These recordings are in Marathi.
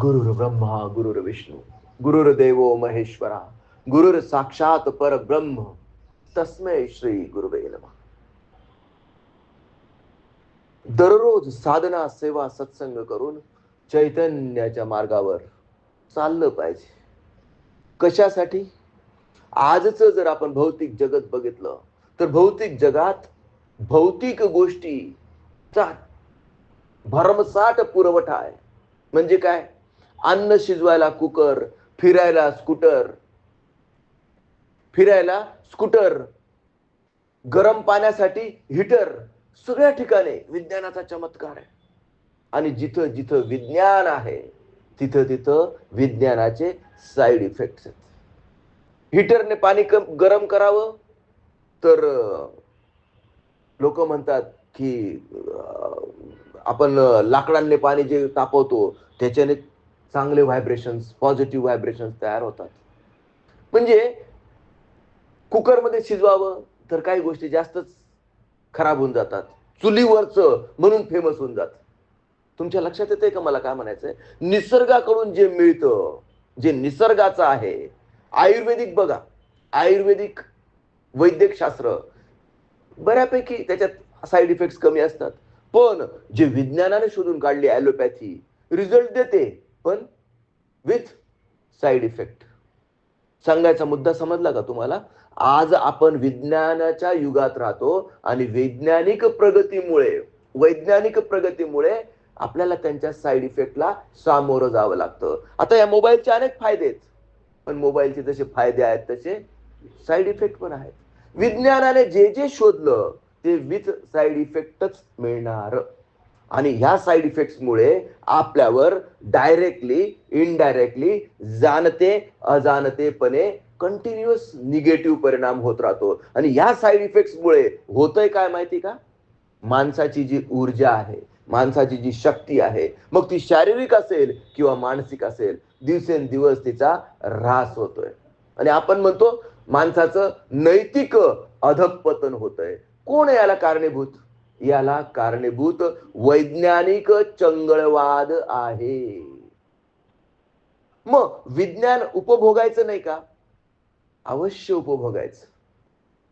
गुरुर ब्रह्मा गुरुर विष्णू गुरुर देवो महेश्वरा गुरुर साक्षात परब्रह्म तस्मै श्री गुरुवे नमः. दररोज साधना सेवा सत्संग करून चैतन्याच्या मार्गावर चाललं पाहिजे. कशासाठी? आजच जर आपण भौतिक जगत बघितलं तर भौतिक जगात भौतिक गोष्टीचा भरमसाठ पुरवठा आहे. म्हणजे काय? अन्न शिजवायला कुकर फिरायला स्कूटर. फिरायला स्कूटर. गरम पाण्यासाठी हिटर. सगळ्या ठिकाणी विज्ञानाचा चमत्कार आहे. आणि जिथं जिथं विज्ञान आहे तिथं तिथं विज्ञानाचे साईड इफेक्ट्स आहेत. हिटरने पाणी कम गरम करावं तर लोक म्हणतात की आपण लाकडांनी पाणी जे तापवतो त्याच्याने चांगले व्हायब्रेशन्स पॉझिटिव्ह व्हायब्रेशन्स तयार होतात. म्हणजे कुकरमध्ये शिजवावं तर काही गोष्टी जास्तच खराब होऊन जातात. चुलीवरचं म्हणून फेमस होऊन जात. तुमच्या लक्षात येते का मला काय म्हणायचंय? निसर्गाकडून जे मिळतं जे निसर्गाचं आहे आयुर्वेदिक बघा. आयुर्वेदिक वैद्यकशास्त्र बऱ्यापैकी त्याच्यात साईड इफेक्ट्स कमी असतात. पण जे विज्ञानाने शोधून काढली ॲलोपॅथी रिझल्ट देते. पण विथ साईड इफेक्ट सांगायचा मुद्दा समजला का तुम्हाला? आज आपण विज्ञानाच्या युगात राहतो आणि वैज्ञानिक प्रगतीमुळे वैज्ञानिक प्रगतीमुळे आपल्याला त्यांच्या साईड इफेक्टला सामोरं जावं लागतं. आता या मोबाईलचे अनेक फायदे आहेत. पण मोबाईलचे जसे फायदे आहेत तसे साईड इफेक्ट पण आहेत. विज्ञानाने जे जे शोधलं ते विथ साईड इफेक्टच मिळणार. आणि ह्या साईड इफेक्ट्समुळे आपल्यावर डायरेक्टली इनडायरेक्टली जाणते अजाणतेपणे कंटिन्युअस निगेटिव्ह परिणाम होत राहतो. आणि ह्या साईड इफेक्ट्समुळे होतंय काय माहिती का? माणसाची जी ऊर्जा आहे माणसाची जी शक्ती आहे मग ती शारीरिक असेल किंवा मानसिक असेल दिवसेंदिवस तिचा ऱ्हास होतोय. आणि आपण म्हणतो माणसाचं नैतिक अधपतन होतंय. कोण याला कारणीभूत? याला कारणीभूत वैज्ञानिक चंगळवाद आहे. मग विज्ञान उपभोगायचं नाही का? अवश्य उपभोगायचं.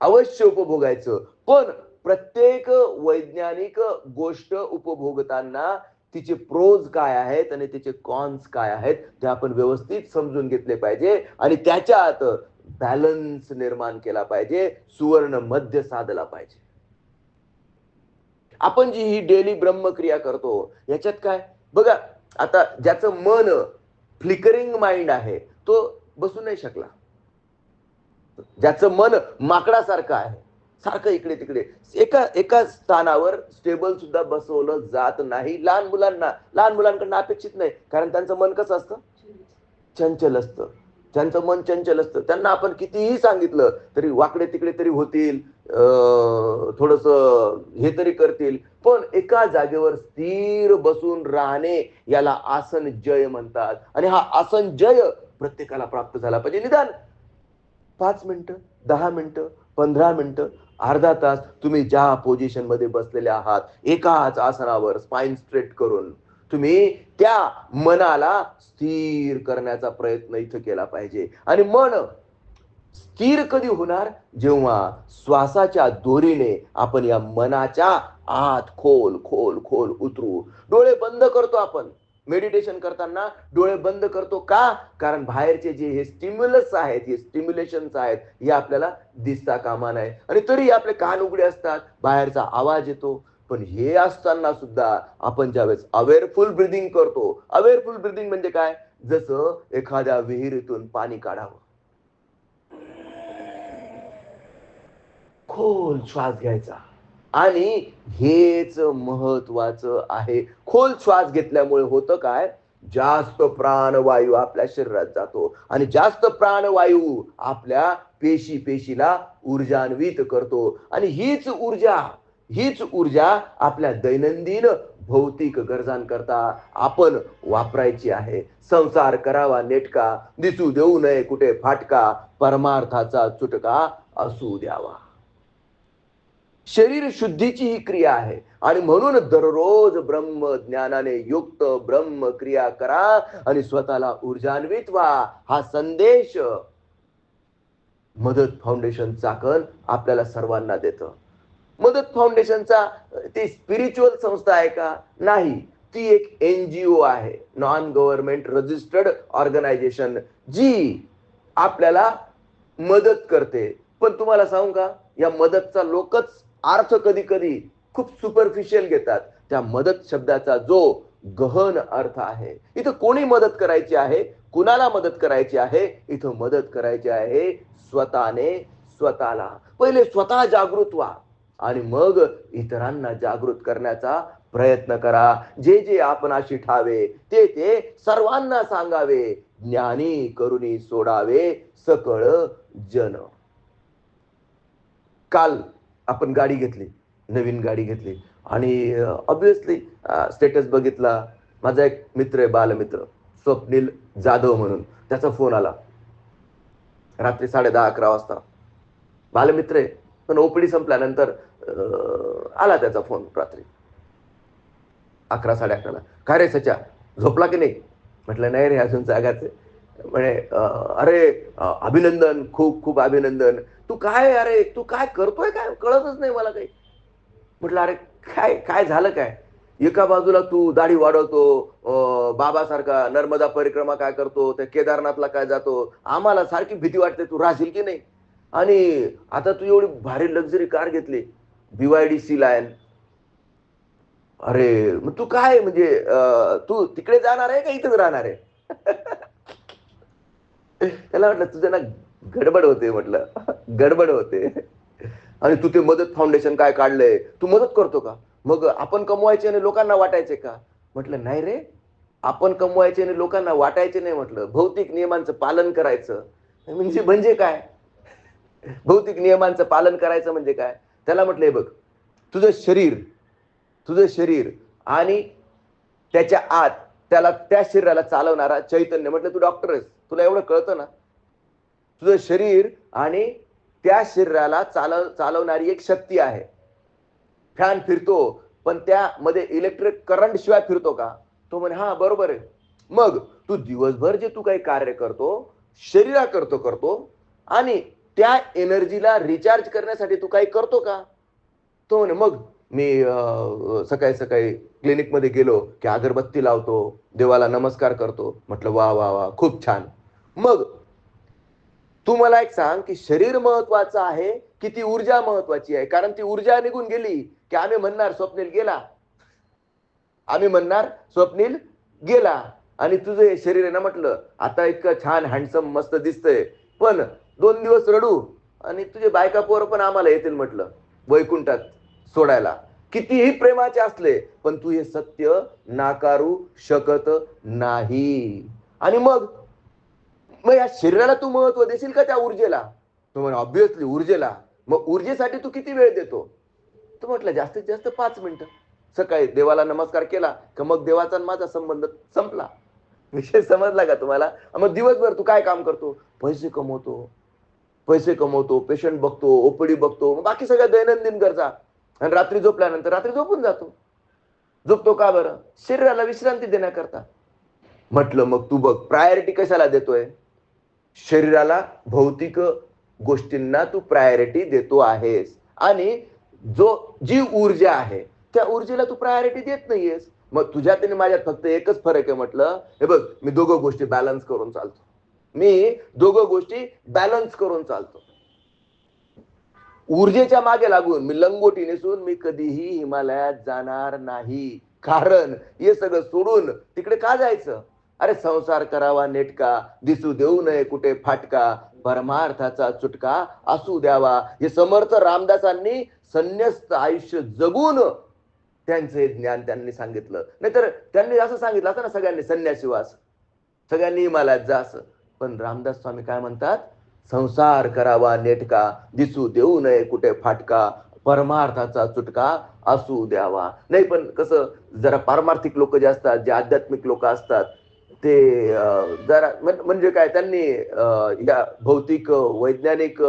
अवश्य उपभोगायचं. पण प्रत्येक वैज्ञानिक गोष्ट उपभोगताना तिचे प्रोज काय आहेत आणि तिचे कॉन्स काय आहेत ते आपण व्यवस्थित समजून घेतले पाहिजे आणि त्याच्यात बॅलन्स निर्माण केला पाहिजे सुवर्ण मध्य साधला पाहिजे. आपण जी ही डेली ब्रह्मक्रिया करतो याच्यात काय? बघा आता ज्याचं मन फ्लिकरिंग माइंड आहे तो बसू नाही शकला. ज्याचं मन माकडासारखं आहे सारखं इकडे तिकडे. एका एका स्थानावर स्टेबल सुद्धा बसवलं जात नाही. लहान मुलांना लहान मुलांकडनं अपेक्षित नाही. कारण त्यांचं मन कसं असतं? चंचल असतं. त्यांचं मन चंचल असतं त्यांना आपण कितीही सांगितलं तरी वाकडे तिकडे तरी होतील थोडस हे तरी करतील. पण एका जागेवर स्थिर बसून राहणे याला आसन जय म्हणतात. आणि हा आसन जय प्रत्येकाला प्राप्त झाला पाहिजे. निदान पाच मिनिटं दहा मिनिटं पंधरा मिनिटं अर्धा तास तुम्ही ज्या पोझिशनमध्ये बसलेले आहात एकाच आसनावर स्पाइन स्ट्रेट करून तुम्ही त्या मनाला स्थिर करण्याचा प्रयत्न इथं केला पाहिजे. आणि मन स्थिर कधी होणार? जेव्हा श्वासाच्या दोरीने आपण या मनाच्या आत खोल खोल खोल उतरू. डोळे बंद करतो आपण. मेडिटेशन करताना डोळे बंद करतो का? कारण बाहेरचे जे हे स्टिम्युलस आहेत हे स्टिम्युलेशन्स आहेत हे आपल्याला दिसता कामा नाही आणि तरी आपले कान उघडे असतात बाहेरचा आवाज येतो. पण हे असताना सुद्धा आपण ज्यावेळेस अवेअरफुल ब्रिदिंग करतो अवेअरफुल ब्रिदिंग म्हणजे काय? जसं एखाद्या विहिरीतून पाणी काढावं. खोल श्वास घ्यायचा. आणि हेच महत्वाचं आहे. खोल श्वास घेतल्यामुळे होतं काय? जास्त प्राणवायू आपल्या शरीरात जातो. आणि जास्त प्राणवायू आपल्या पेशी पेशीला ऊर्जान्वित करतो. आणि हीच ऊर्जा हीच ऊर्जा आपल्या दैनंदिन भौतिक गरजांकरता आपण वापरायची आहे. संसार करावा नेटका दिसू देऊ नये कुठे फाटका परमार्थाचा चुटका असू द्यावा. शरीर शुद्धीची ही क्रिया आहे. आणि म्हणून दररोज ब्रह्म ज्ञानाने युक्त ब्रह्म क्रिया करा आणि स्वतःला ऊर्जान्वित व्हा हा संदेश मदत फाउंडेशन चाकण आपल्याला सर्वांना देतं. मदत फाउंडेशनचा ती स्पिरिच्युअल संस्था आहे का? नाही. ती एक एनजीओ आहे. नॉन गव्हर्नमेंट रजिस्टर्ड ऑर्गनायझेशन जी आपल्याला मदत करते. पण तुम्हाला सांगू का? या मदतचा लोकच अर्थ कधी कधी खूप सुपरफिशियल घेतात. त्या मदत शब्दाचा जो गहन अर्थ आहे इथं कोणी मदत करायची आहे? कुणाला मदत करायची आहे? इथं मदत करायची आहे स्वतःने स्वतःला. पहिले स्वतः जागृत व्हा आणि मग इतरांना जागृत करण्याचा प्रयत्न करा. जे जे आपण अशी ठावे ते ते सर्वांना सांगावे. ज्ञानी करुणी सोडावे सकळ जन. काल आपण गाडी घेतली नवीन गाडी घेतली. आणि ऑब्विसली स्टेटस बघितला. माझा एक मित्र आहे बालमित्र. स्वप्नील जाधव म्हणून. त्याचा फोन आला. रात्री साडे दहा अकरा वाजता. बालमित्र आहे पण ओपीडी संपल्यानंतर आला त्याचा फोन रात्री. अकरा साडे अकराला काय रे सच्या झोपला की नाही? म्हटलं नाही रे अजून जागाच म्हणे अरे अभिनंदन खूप खूप अभिनंदन. तू काय अरे तू काय करतोय काय? कळतच नाही मला काही. म्हटलं अरे काय काय झालं काय? एका बाजूला तू दाढी वाढवतो बाबासारखा नर्मदा परिक्रमा काय करतो त्या केदारनाथला काय जातो. आम्हाला सारखी भीती वाटते तू राहशील की नाही? आणि आता तू एवढी भारी लक्झरी कार घेतली बीवायडी सी लायन अरे मग तू काय म्हणजे तू तिकडे जाणार आहे का इथेच राहणार आहे? त्याला म्हटलं तुझं ना गडबड होते म्हटलं. गडबड होते. आणि तू ते मदत फाउंडेशन काय काढलंय? तू मदत करतो का? मग आपण कमवायचे आणि लोकांना वाटायचे का? म्हटलं नाही रे. आपण कमवायचे आणि लोकांना वाटायचे नाही म्हटलं. भौतिक नियमांचं पालन करायचं. म्हणजे म्हणजे काय? भौतिक नियमांचं पालन करायचं म्हणजे काय? त्याला म्हटलं हे बघ. तुझं शरीर तुझं शरीर आणि त्याच्या आत त्याला त्या शरीराला चालवणारा चैतन्य म्हटलं तू डॉक्टर आहेस. तुला एवढं कळतं ना? तुझं शरीर आणि त्या शरीराला चालव चालवणारी एक शक्ती आहे. फॅन फिरतो पण त्यामध्ये इलेक्ट्रिक करंट शिवाय फिरतो का? तो म्हणे हा बरोबर आहे. मग तू दिवसभर जे तू काही कार्य करतो शरीरा करतो करतो आणि त्या एनर्जीला रिचार्ज करण्यासाठी तू काही करतो का? तो म्हणे मग मी सकाळी सकाळी क्लिनिकमध्ये गेलो की अगरबत्ती लावतो देवाला नमस्कार करतो. म्हटलं वा वा वा खूप छान. मग तू मला एक सांग की शरीर महत्वाचं आहे की ती ऊर्जा महत्वाची आहे? कारण ती ऊर्जा निघून गेली की आम्ही म्हणणार स्वप्नील गेला. आम्ही म्हणणार स्वप्नील गेला. आणि तुझं हे शरीर आहे ना म्हटलं आता इतकं छान हँडसम मस्त दिसतंय. पण दोन दिवस रडू आणि तुझे बायका पोरं पण आम्हाला येतील म्हटलं. वैकुंठात सोडायला. कितीही प्रेमाचे असले पण तू हे सत्य नाकारू शकत नाही. आणि मग मग या शरीराला तू महत्त्व देशील का त्या ऊर्जेला? तो म्हणे ऑब्विसली ऊर्जेला. मग ऊर्जेसाठी तू किती वेळ देतो? तो म्हटलं जास्तीत जास्त पाच मिनिटं. सकाळी देवाला नमस्कार केला का मग देवाचा माझा संबंध संपला. विषय समजला का तुम्हाला? मग दिवसभर तू काय काम करतो? पैसे कमवतो. पैसे कमवतो पेशंट बघतो ओपीडी बघतो बाकी सगळ्या दैनंदिन गरजा. आणि रात्री झोपल्यानंतर रात्री झोपून जातो. झोपतो का बरं? शरीराला विश्रांती देण्याकरता. म्हटलं मग तू बघ प्रायोरिटी कशाला देतोय? शरीराला भौतिक गोष्टींना तू प्रायोरिटी देतो आहेस. आणि जो जी ऊर्जा आहे त्या ऊर्जेला तू प्रायोरिटी देत नाहीयेस. मग तुझ्यात आणि माझ्यात फक्त एकच फरक आहे म्हटलं हे बघ मी दोघं गोष्टी बॅलन्स करून चालतो. मी दोघं गोष्टी बॅलन्स करून चालतो. ऊर्जेच्या मागे लागून मी लंगोटी नेसून मी कधीही हिमालयात जाणार नाही. कारण हे सगळं सोडून तिकडे का जायचं? अरे संसार करावा नेटका दिसू देऊ नये कुठे फाटका परमार्थाचा चुटका असू द्यावा. हे समर्थ रामदासांनी संन्यस्त आयुष्य जगून त्यांचे ज्ञान त्यांनी सांगितलं. नाहीतर त्यांनी असं सांगितलं असं ना सगळ्यांनी संन्यासी वास सगळ्यांनी हिमालयात जा असं. पण रामदास स्वामी काय म्हणतात? संसार करावा नेटका दिसू देऊ नये कुठे फाटका परमार्थाचा चुटका असू द्यावा. नाही पण कसं जरा पारमार्थिक लोक जे असतात जे आध्यात्मिक लोक असतात ते अं, जरा म्हणजे काय त्यांनी अं, या भौतिक वैज्ञानिक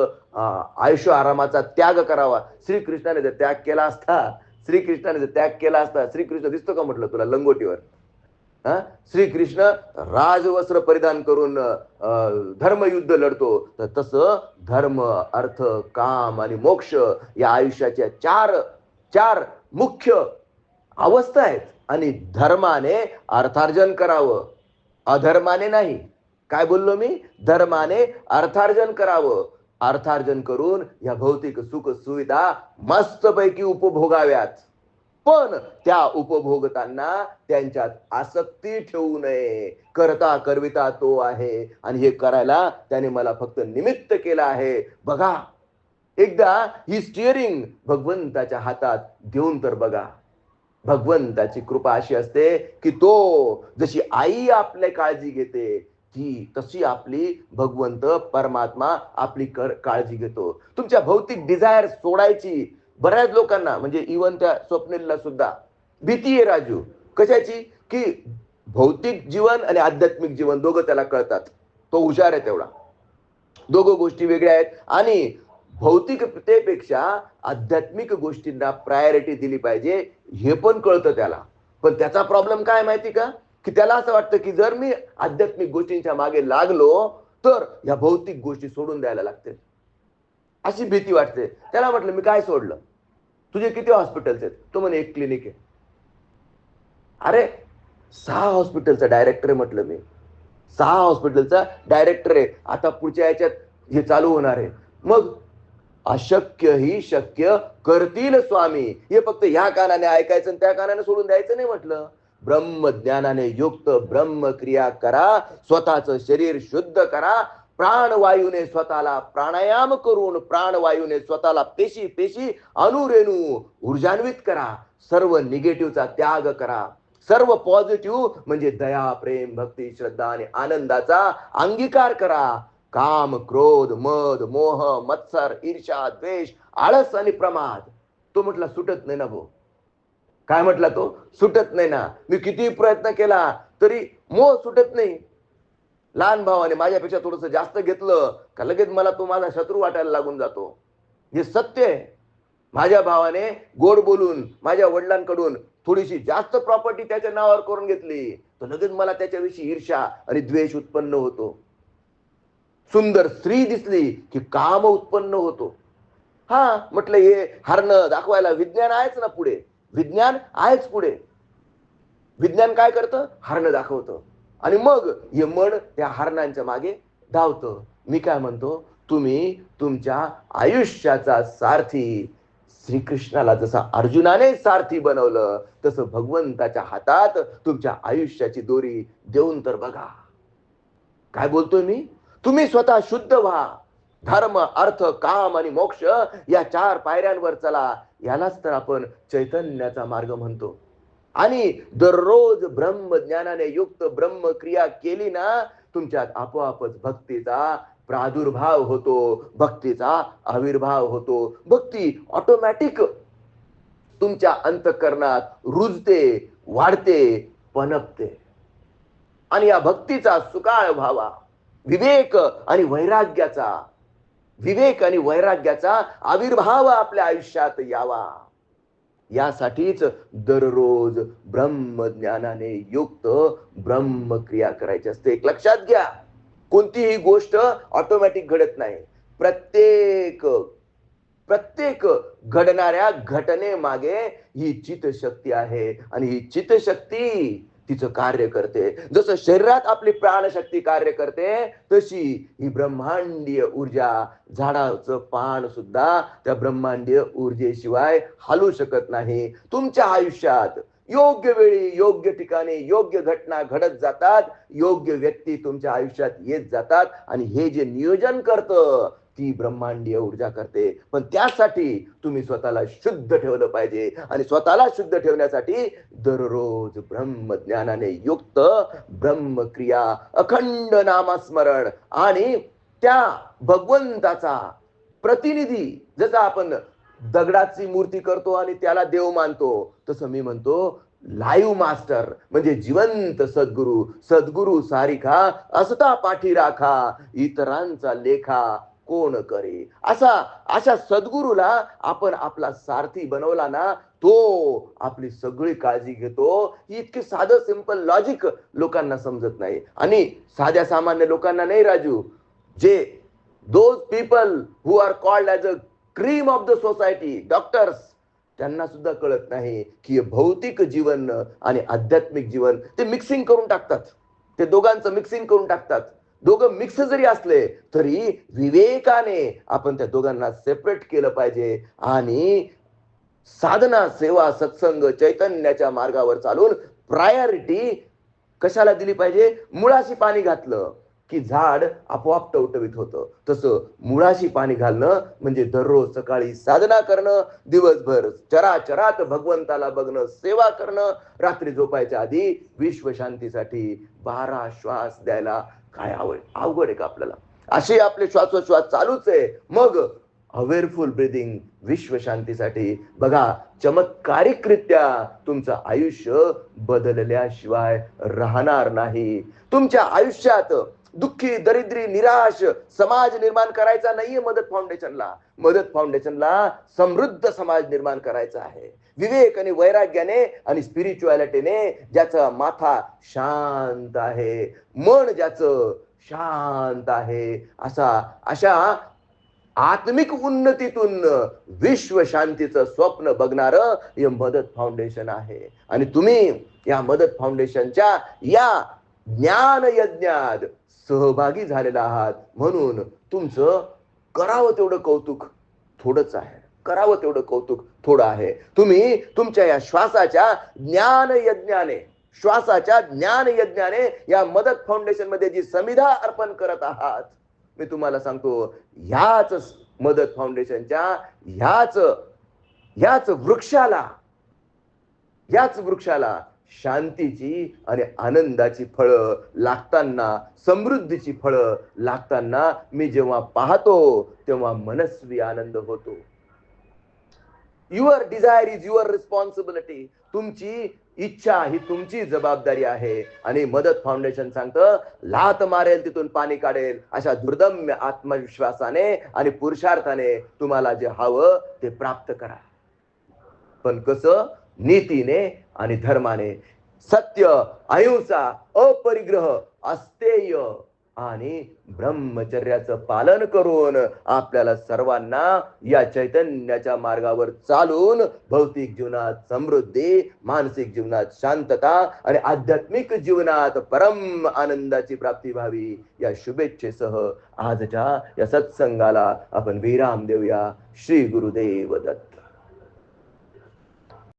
आयुष्य आरामाचा त्याग करावा. श्रीकृष्णाने जर त्याग केला असता श्रीकृष्णाने जर त्याग केला असता श्रीकृष्ण दिसतो का म्हटलं तुला लंगोटीवर? हा? श्रीकृष्ण राजवस्त्र परिधान करून अं, धर्मयुद्ध लढतो. तर तसं धर्म अर्थ काम आणि मोक्ष या आयुष्याच्या चार चार मुख्य अवस्था आहेत. आणि धर्माने अर्थार्जन करावं. अधर्माने नाही. काय बोललो मी? धर्माने अर्थार्जन करावं. अर्थार्जन करून या भौतिक सुख सुविधा मस्तपैकी उपभोगाव्यात. पण त्या उपभोगताना त्यांच्यात आसक्ती ठेवू नये. करता करविता तो आहे. आणि हे करायला त्याने मला फक्त निमित्त केलं आहे. बघा. एकदा ही स्टिअरिंग भगवंताच्या हातात देऊन तर बघा. भगवंताची कृपा अशी असते की तो जशी आई आपल्या काळजी घेते ती तशी आपली भगवंत परमात्मा आपली कर- काळजी घेतो. तुमच्या भौतिक डिझायर सोडायची बऱ्याच लोकांना म्हणजे इवन त्या स्वप्नेला सुद्धा. भीती आहे राजू. कशाची? की भौतिक जीवन आणि आध्यात्मिक जीवन दोघं त्याला कळतात. तो हुशार आहे तेवढा. दोघं गोष्टी वेगळ्या आहेत आणि भौतिकतेपेक्षा आध्यात्मिक गोष्टींना प्रायोरिटी दिली पाहिजे हे पण कळतं त्याला. पण त्याचा प्रॉब्लेम काय माहिती का? की त्याला असं वाटतं की जर मी आध्यात्मिक गोष्टींच्या मागे लागलो तर ह्या भौतिक गोष्टी सोडून द्यायला लागतील. अशी भीती वाटते. त्याला म्हटलं मी काय सोडलं? तुझे किती हॉस्पिटल्स आहेत? तो म्हणे एक क्लिनिक आहे. अरे सहा हॉस्पिटलचा डायरेक्टर आहे म्हटलं मी. सहा हॉस्पिटलचा डायरेक्टर आहे. आता पुढच्या याच्यात हे चालू होणार आहे. मग अशक्य ही शक्य करतील स्वामी. हे फक्त ह्या कानाने ऐकायचं आणि त्या कानाने सोडून द्यायचं नाही म्हटलं. ब्रह्मज्ञानाने युक्त ब्रह्मक्रिया करा. स्वतःचं शरीर शुद्ध करा. प्राणवायूने स्वतःला प्राणायाम करून प्राणवायूने स्वतःला पेशी पेशी अनुरेणू ऊर्जान्वित करा. सर्व निगेटिव्हचा त्याग करा. सर्व पॉझिटिव्ह म्हणजे दया प्रेम भक्ती श्रद्धा आणि आनंदाचा अंगीकार करा. काम क्रोध मद मोह मत्सर ईर्षा द्वेष आळस आणि प्रमाद. तो म्हटला सुटत नाही ना भाऊ काय म्हटला तो? सुटत नाही ना. मी किती प्रयत्न केला तरी मोह सुटत नाही. लहान भावाने माझ्यापेक्षा थोडस जास्त घेतलं का लगेच मला तो माझा शत्रू वाटायला लागून जातो. हे सत्य आहे. माझ्या भावाने गोड बोलून माझ्या वडिलांकडून थोडीशी जास्त प्रॉपर्टी त्याच्या नावावर करून घेतली. तर लगेच मला त्याच्याविषयी ईर्षा आणि द्वेष उत्पन्न होतो. सुंदर स्त्री दिसली की काम उत्पन्न होतो. हा म्हटलं हे हरणं दाखवायला विज्ञान आहेच ना पुढे. विज्ञान आहेच पुढे. विज्ञान काय करतं? हरणं दाखवतं. आणि मग हे मन त्या हरणांच्या मागे धावतं. मी काय म्हणतो? तुम्ही तुमच्या आयुष्याचा सारथी. श्रीकृष्णाला जसा अर्जुनाने सारथी बनवलं तसं भगवंताच्या हातात तुमच्या आयुष्याची दोरी देऊन तर बघा. काय बोलतोय मी? तुम्ही स्वतः शुद्ध व्हा. धर्म अर्थ काम आणि मोक्ष या चार पायऱ्यांवर चला. यालाच तर आपण चैतन्याचा मार्ग म्हणतो. आणि दररोज ब्रह्मज्ञानाने युक्त ब्रह्म क्रिया केली ना तुमच्यात आपोआपच भक्तीचा प्रादुर्भाव होतो. भक्तीचा आविर्भाव होतो. भक्ती ऑटोमॅटिक तुमच्या अंतकरणात रुजते वाढते पनपते. आणि या भक्तीचा सुकाळ व्हावा. विवेक आणि वैराग्याचा. विवेक आणि वैराग्याचा आविर्भाव आपल्या आयुष्यात यावा. यासाठीच दररोज ब्रह्मज्ञानाने युक्त ब्रह्मक्रिया करायची असते. एक लक्षात घ्या. कोणतीही गोष्ट ऑटोमॅटिक घडत नाही. प्रत्येक प्रत्येक घडणाऱ्या घटनेमागे ही चितशक्ती आहे. आणि ही चितशक्ती तिचं कार्य करते. जसं शरीरात आपली प्राणशक्ती कार्य करते तशी ही ब्रह्मांडीय ऊर्जा झाडाचं पान सुद्धा त्या ब्रह्मांडीय ऊर्जेशिवाय हलू शकत नाही. तुमच्या आयुष्यात योग्य वेळी योग्य ठिकाणी योग्य घटना घडत जातात योग्य व्यक्ती तुमच्या आयुष्यात येत जातात आणि हे जे नियोजन करतं ती ब्रह्मांडीय ऊर्जा करते. पण त्यासाठी तुम्ही स्वतःला शुद्ध ठेवलं पाहिजे. आणि स्वतःला शुद्ध ठेवण्यासाठी दररोज ब्रह्मज्ञानाने युक्त ब्रह्मक्रिया अखंड नामस्मरण आणि त्या भगवंताचा प्रतिनिधी जसा आपण दगडाची मूर्ती करतो आणि त्याला देव मानतो तसं मी म्हणतो लाईव्ह मास्टर म्हणजे जिवंत सद्गुरू सद्गुरू सारिखा असता पाठी राखा इतरांचा लेखा कोण करे? असा अशा सद्गुरूला आपण आपला सारथी बनवला ना तो आपली सगळी काळजी घेतो. ही इतकी साधं सिंपल लॉजिक लोकांना समजत नाही. आणि साध्या सामान्य लोकांना नाही राजू. जे those people who are called as a cream of the society doctors त्यांना सुद्धा कळत नाही की भौतिक जीवन आणि आध्यात्मिक जीवन ते मिक्सिंग करून टाकतात. ते दोघांचं मिक्सिंग करून टाकतात. दोघं मिक्स जरी असले तरी विवेकाने आपण त्या दोघांना सेपरेट केलं पाहिजे. आणि साधना सेवा सत्संग चैतन्याच्या मार्गावर चालून प्रायोरिटी कशाला दिली पाहिजे? मुळाशी पाणी घातलं की झाड आपोआप टवटवीत होतं. तसं मुळाशी पाणी घालणं म्हणजे दररोज सकाळी साधना करणं दिवसभर चराचरात भगवंताला बघणं सेवा करणं रात्री झोपायच्या आधी विश्वशांतीसाठी बारा श्वास द्यायला काय आवड अवघड आहे का आपल्याला? असे आपले श्वासोश्वास चालूच आहे. मग अवेअरफुल ब्रिदिंग विश्वशांतीसाठी बघा चमत्कारिकरित्या तुमचं आयुष्य बदलल्याशिवाय राहणार नाही. तुमच्या आयुष्यात दुःखी दरिद्री निराश समाज निर्माण करायचा नाहीये मदत फाउंडेशनला. मदत फाउंडेशनला समृद्ध समाज निर्माण करायचा आहे. विवेक आणि वैराग्याने आणि स्पिरिच्युअलिटीने ज्याचा माथा शांत आहे. मन ज्याचं शांत आहे. असा अशा आत्मिक उन्नतीतून विश्व शांतीचं स्वप्न बघणार हे मदत फाउंडेशन आहे. आणि तुम्ही या मदत फाउंडेशनच्या या ज्ञान यज्ञात सहभागी झालेला आहात. म्हणून तुमचं करावं तेवढं कौतुक थोडंच आहे. करावं तेवढं कौतुक थोडं आहे. तुम्ही तुमच्या या श्वासाच्या ज्ञान यज्ञाने श्वासाच्या ज्ञान यज्ञाने या मदत फाउंडेशनमध्ये जी समिधा अर्पण करत आहात मी तुम्हाला सांगतो ह्याच मदत फाउंडेशनच्या ह्याच ह्याच वृक्षाला याच वृक्षाला शांतीची आणि आनंदाची फळं लागताना समृद्धीची फळं लागताना मी जेव्हा पाहतो तेव्हा मनस्वी आनंद होतो. Your desire is your responsibility तुमची इच्छा ही तुमची जबाबदारी आहे. आणि मदत फाउंडेशन सांगतं लात मारेल तिथून पाणी काढेल. अशा दुर्दम्य आत्मविश्वासाने आणि पुरुषार्थाने तुम्हाला जे हवं ते प्राप्त करा. पण कसं? नीतीने आणि धर्माने. सत्य अहिंसा अपरिग्रह अस्तेय. आणि ब्रह्मचर्याचं पालन करून आपल्याला सर्वांना या चैतन्याच्या मार्गावर चालून भौतिक जीवनात समृद्धी मानसिक जीवनात शांतता आणि आध्यात्मिक जीवनात परम आनंदाची प्राप्ती व्हावी या शुभेच्छेसह आजच्या या सत्संगाला आपण विराम देऊया. श्री गुरुदेव दत्त.